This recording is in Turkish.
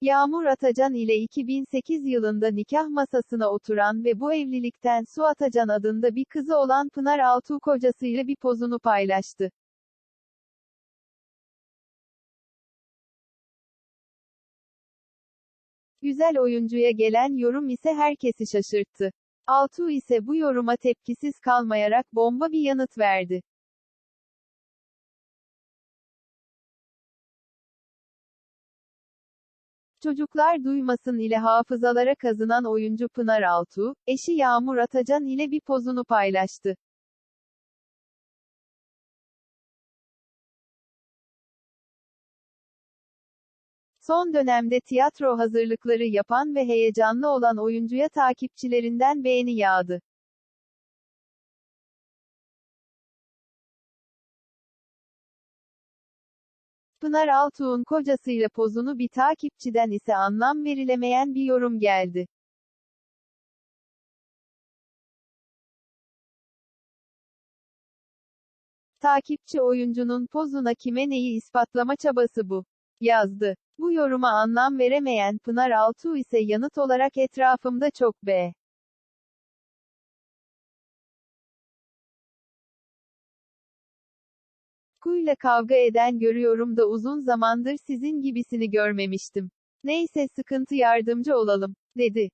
Yağmur Atacan ile 2008 yılında nikah masasına oturan ve bu evlilikten Su Atacan adında bir kızı olan Pınar Altuğ kocasıyla bir pozunu paylaştı. Güzel oyuncuya gelen yorum ise herkesi şaşırttı. Altuğ ise bu yoruma tepkisiz kalmayarak bomba bir yanıt verdi. Çocuklar duymasın ile hafızalara kazınan oyuncu Pınar Altuğ, eşi Yağmur Atacan ile bir pozunu paylaştı. Son dönemde tiyatro hazırlıkları yapan ve heyecanlı olan oyuncuya takipçilerinden beğeni yağdı. Pınar Altuğ'un kocasıyla pozunu bir takipçiden ise anlam verilemeyen bir yorum geldi. Takipçi oyuncunun pozuna kime neyi ispatlama çabası bu, yazdı. Bu yoruma anlam veremeyen Pınar Altuğ ise yanıt olarak etrafımda çok be. Kuyla kavga eden görüyorum da uzun zamandır sizin gibisini görmemiştim. Neyse sıkıntı yardımcı olalım, dedi.